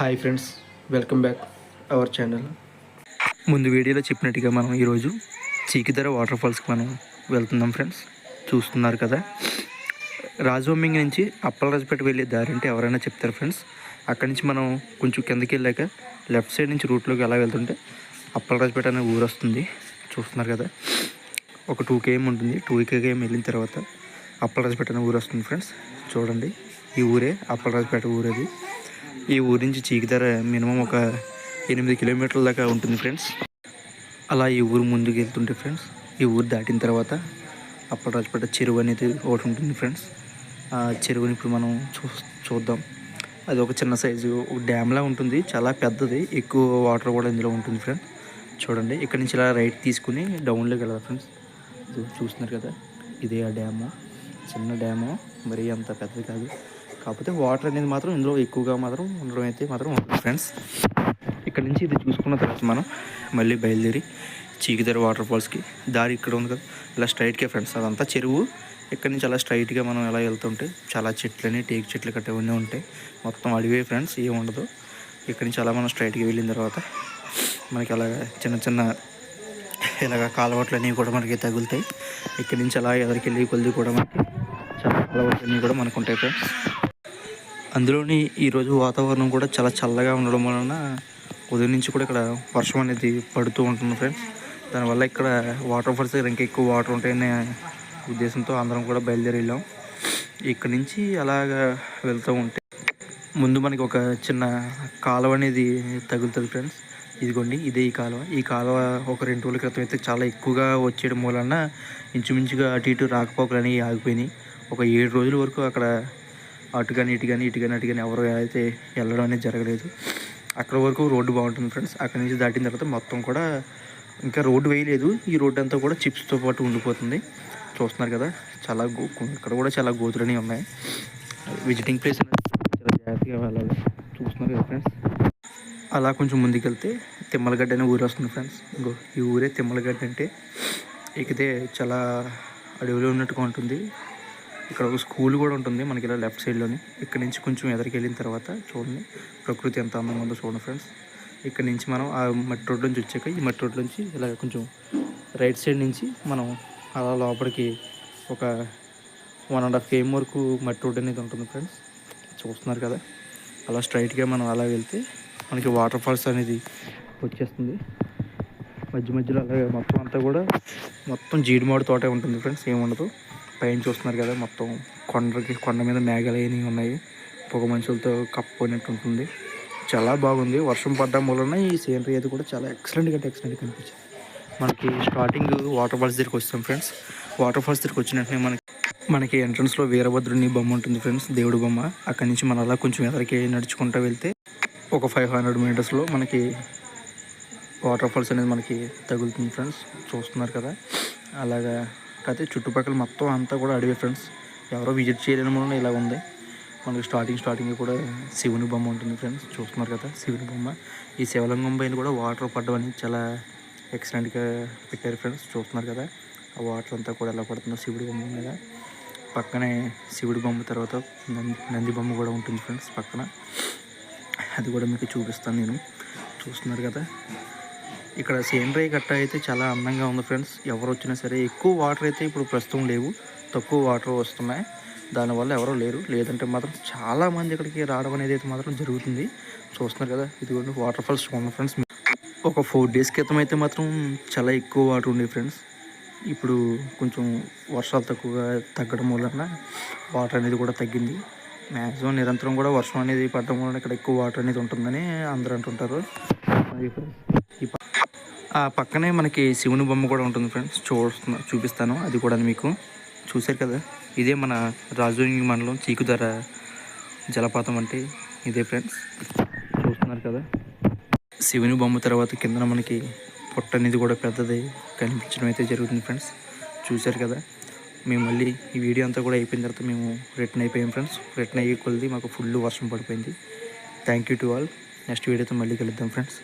Hi friends welcome back our channel. ముందు వీడియోలో చెప్పినట్టుగా మనం ఈరోజు చీకిధర వాటర్ ఫాల్స్కి మనం వెళ్తున్నాం ఫ్రెండ్స్. చూస్తున్నారు కదా. రాజవమ్మింగ్ నుంచి అప్పలరాజుపేట వెళ్ళే దారి అంటే ఎవరైనా చెప్తారు ఫ్రెండ్స్? అక్కడి నుంచి మనం కొంచెం కిందకి వెళ్ళాక లెఫ్ట్ సైడ్ నుంచి రూట్లోకి ఎలా వెళ్తుంటే అప్పలరాజపేట అనే ఊరు వస్తుంది. చూస్తున్నారు కదా. ఒక టూ కేఎం ఉంటుంది. టూ కేఎం వెళ్ళిన తర్వాత అప్పలరాజపేట అనే ఊరు వస్తుంది ఫ్రెండ్స్. చూడండి. ఈ ఊరే అప్పలరాజపేట ఊరేది ఈ ఊరి నుంచి చీకిధర మినిమం ఒక ఎనిమిది కిలోమీటర్ల దాకా ఉంటుంది ఫ్రెండ్స్. అలా ఈ ఊరు ముందుకు వెళ్తుంటే ఫ్రెండ్స్ ఈ ఊరు దాటిన తర్వాత అప్పటి రాజపేట చెరువు అనేది ఒకటి ఉంటుంది ఫ్రెండ్స్. ఆ చెరువుని ఇప్పుడు మనం చూ చూద్దాం. అది ఒక చిన్న సైజు ఒక డ్యామ్లా ఉంటుంది. చాలా పెద్దది ఎక్కువ వాటర్ కూడా ఇందులో ఉంటుంది ఫ్రెండ్స్. చూడండి ఇక్కడ నుంచి ఇలా రైట్ తీసుకుని డౌన్లోకి వెళ్ళాలి ఫ్రెండ్స్. చూస్తున్నారు కదా ఇదే ఆ డ్యాము చిన్న డ్యాము. మరి అంత పెద్దది కాదు. కాకపోతే వాటర్ అనేది మాత్రం ఇందులో ఎక్కువగా మాత్రం ఉండడం అయితే మాత్రం ఉంటుంది ఫ్రెండ్స్ ఇక్కడ నుంచి ఇది చూసుకున్న తర్వాత మనం మళ్ళీ బయలుదేరి చీకిదర వాటర్ ఫాల్స్కి దారి ఇక్కడ ఉంది కదా. ఇలా స్ట్రైట్గా ఫ్రెండ్స్ అదంతా చెరువు. ఇక్కడ నుంచి అలా స్ట్రైట్గా మనం ఎలా వెళ్తుంటే చాలా చెట్లని టేక్ చెట్లు కట్ట ఇవన్నీ ఉంటాయి. మొత్తం అడివే ఫ్రెండ్స్ ఏమి ఉండదు. ఇక్కడ నుంచి అలా మనం స్ట్రైట్గా వెళ్ళిన తర్వాత మనకి అలా చిన్న చిన్న ఇలాగ కాలువట్లు అనేవి కూడా మనకి తగులుతాయి. ఇక్కడ నుంచి అలా ఎదరికి వెళ్ళి కొద్ది కూడా మనకి చాలా కాలువట్లు అన్నీ కూడా మనకు ఉంటాయి ఫ్రెండ్స్ అందులోని ఈరోజు వాతావరణం కూడా చాలా చల్లగా ఉండడం వలన ఉదయం నుంచి కూడా ఇక్కడ వర్షం అనేది పడుతూ ఉంటుంది ఫ్రెండ్స్. దానివల్ల ఇక్కడ వాటర్ ఫాల్స్ దగ్గర ఇంకా ఎక్కువ వాటర్ ఉంటాయనే ఉద్దేశంతో అందరం కూడా బయలుదేరి వెళ్ళాం. ఇక్కడ నుంచి అలాగా వెళ్తూ ఉంటే ముందు మనకి ఒక చిన్న కాలువ అనేది తగులుతుంది ఫ్రెండ్స్. ఇదిగోండి ఇదే ఈ కాలువ. ఈ కాలువ ఒక రెండు రోజుల క్రితం అయితే చాలా ఎక్కువగా వచ్చేయడం వలన ఇంచుమించుగా అటు ఇటు రాకపోకలు అనేవి ఆగిపోయినాయి. ఒక ఏడు రోజుల వరకు అక్కడ అటు కానీ ఇటు కానీ ఇటు కానీ అటు కానీ ఎవరు అయితే వెళ్ళడం అనేది జరగలేదు. అక్కడ వరకు రోడ్డు బాగుంటుంది ఫ్రెండ్స్. అక్కడి నుంచి దాటిన తర్వాత మొత్తం కూడా ఇంకా రోడ్డు వేయలేదు. ఈ రోడ్డు అంతా కూడా చిప్స్తో పాటు ఉండిపోతుంది. చూస్తున్నారు కదా చాలా గో ఇక్కడ కూడా చాలా గోతులు ఉన్నాయి. విజిటింగ్ ప్లేస్ అనేది చాలా జాగ్రత్తగా వెళ్ళాలి. చూస్తున్నారు కదా ఫ్రెండ్స్. అలా కొంచెం ముందుకెళ్తే తిమ్మలగడ్డ అనే ఊరు వస్తుంది ఫ్రెండ్స్. ఇంకో ఈ ఊరే తిమ్మలగడ్డ అంటే ఎక్కితే చాలా అడవిలో ఉన్నట్టుగా ఉంటుంది. ఇక్కడ ఒక స్కూల్ కూడా ఉంటుంది మనకి ఇలా లెఫ్ట్ సైడ్లోని. ఇక్కడ నుంచి కొంచెం ఎదరికి వెళ్ళిన తర్వాత చూడండి ప్రకృతి ఎంత అందంగా ఉందో చూడండి ఫ్రెండ్స్. ఇక్కడ నుంచి మనం ఆ మట్టి రోడ్ నుంచి వచ్చాక ఈ మట్టి రోడ్ నుంచి ఇలా కొంచెం రైట్ సైడ్ నుంచి మనం అలా లోపలికి ఒక వన్ అండ్ హాఫ్ కేఎం వరకు మట్టి రోడ్ అనేది ఉంటుంది ఫ్రెండ్స్. చూస్తున్నారు కదా? అలా స్ట్రైట్గా మనం అలా వెళ్తే మనకి వాటర్ ఫాల్స్ అనేది వచ్చేస్తుంది. మధ్య మధ్యలో అలాగే మొత్తం అంతా కూడా మొత్తం జీడిమాడు తోటే ఉంటుంది ఫ్రెండ్స్ ఏముండదు పైన చూస్తున్నారు కదా మొత్తం కొండకి కొండ మీద మేఘాలు అనేవి ఉన్నాయి. పొగ మనుషులతో కప్పుకున్నట్టు ఉంటుంది. చాలా బాగుంది. వర్షం పడ్డం వలన ఈ సీనరీ అది కూడా చాలా ఎక్సలెంట్గా అంటే ఎక్సలెంట్గా కనిపించింది. మనకి స్టార్టింగ్ వాటర్ ఫాల్స్ దగ్గరికి వస్తాం ఫ్రెండ్స్ వాటర్ ఫాల్స్ దగ్గరికి వచ్చిన వెంటనే మనకి మనకి ఎంట్రన్స్లో వీరభద్రుని బొమ్మ ఉంటుంది ఫ్రెండ్స్ దేవుడు బొమ్మ. అక్కడి నుంచి మనం అలా కొంచెం ఎదరికి నడుచుకుంటూ వెళ్తే ఒక ఫైవ్ హండ్రెడ్ మీటర్స్లో మనకి వాటర్ ఫాల్స్ అనేది మనకి తగులుతుంది ఫ్రెండ్స్ చూస్తున్నారు కదా. అలాగా కాకపోతే చుట్టుపక్కల మొత్తం అంతా కూడా అడవి ఫ్రెండ్స్ ఎవరో విజిట్ చేయలేని మూలన ఇలా ఉంది. మనకి స్టార్టింగ్ స్టార్టింగ్ కూడా శివుని బొమ్మ ఉంటుంది ఫ్రెండ్స్ చూస్తున్నారు కదా శివుని బొమ్మ. ఈ శివలింగం పైన కూడా వాటర్ పడడం అనేది చాలా ఎక్సలెంట్గా పెట్టారు ఫ్రెండ్స్ చూస్తున్నారు కదా ఆ వాటర్ అంతా కూడా ఎలా పడుతుందో శివుడి బొమ్మ మీద. పక్కనే శివుడి బొమ్మ తర్వాత నంది నంది బొమ్మ కూడా ఉంటుంది ఫ్రెండ్స్ పక్కన. అది కూడా మీకు చూపిస్తాను నేను. చూస్తున్నారు కదా ఇక్కడ సేంద్రియ గట్ట అయితే చాలా అందంగా ఉంది ఫ్రెండ్స్. ఎవరు వచ్చినా సరే ఎక్కువ వాటర్ అయితే ఇప్పుడు ప్రస్తుతం లేవు. తక్కువ వాటర్ వస్తున్నాయి. దానివల్ల ఎవరో లేరు. లేదంటే మాత్రం చాలా మంది ఇక్కడికి రావడం అనేది అయితే మాత్రం జరుగుతుంది. చూస్తున్నారు కదా ఇదిగోండి వాటర్ ఫాల్స్ చూడండి ఫ్రెండ్స్ ఒక ఫోర్ డేస్ క్రితం అయితే మాత్రం చాలా ఎక్కువ వాటర్ ఉండే ఫ్రెండ్స్. ఇప్పుడు కొంచెం వర్షాలు తక్కువగా తగ్గడం వలన వాటర్ అనేది కూడా తగ్గింది. మ్యాక్సిమం నిరంతరం కూడా వర్షం అనేది పడడం వలన ఇక్కడ ఎక్కువ వాటర్ అనేది ఉంటుందని అందరూ అంటుంటారు. ఆ పక్కనే మనకి శివుని బొమ్మ కూడా ఉంటుంది ఫ్రెండ్స్. చూస్తున్నా చూపిస్తాను. అది కూడా మీకు చూశారు కదా? ఇదే మన రాజోని మండలం చీకుధర జలపాతం అంటే ఇదే ఫ్రెండ్స్. చూస్తున్నారు కదా? శివుని బొమ్మ తర్వాత కింద మనకి పొట్ట అనేది కూడా పెద్దది కనిపించడం అయితే జరుగుతుంది ఫ్రెండ్స్. చూశారు కదా? మేము మళ్ళీ ఈ వీడియో అంతా కూడా అయిపోయిన తర్వాత మేము రిటర్న్ అయిపోయాం ఫ్రెండ్స్. రిటర్న్ అయ్యే కొలది మాకు ఫుల్ వర్షం పడిపోయింది. Thank you to all next వీడియోతో మళ్ళీ కలుద్దాం ఫ్రెండ్స్.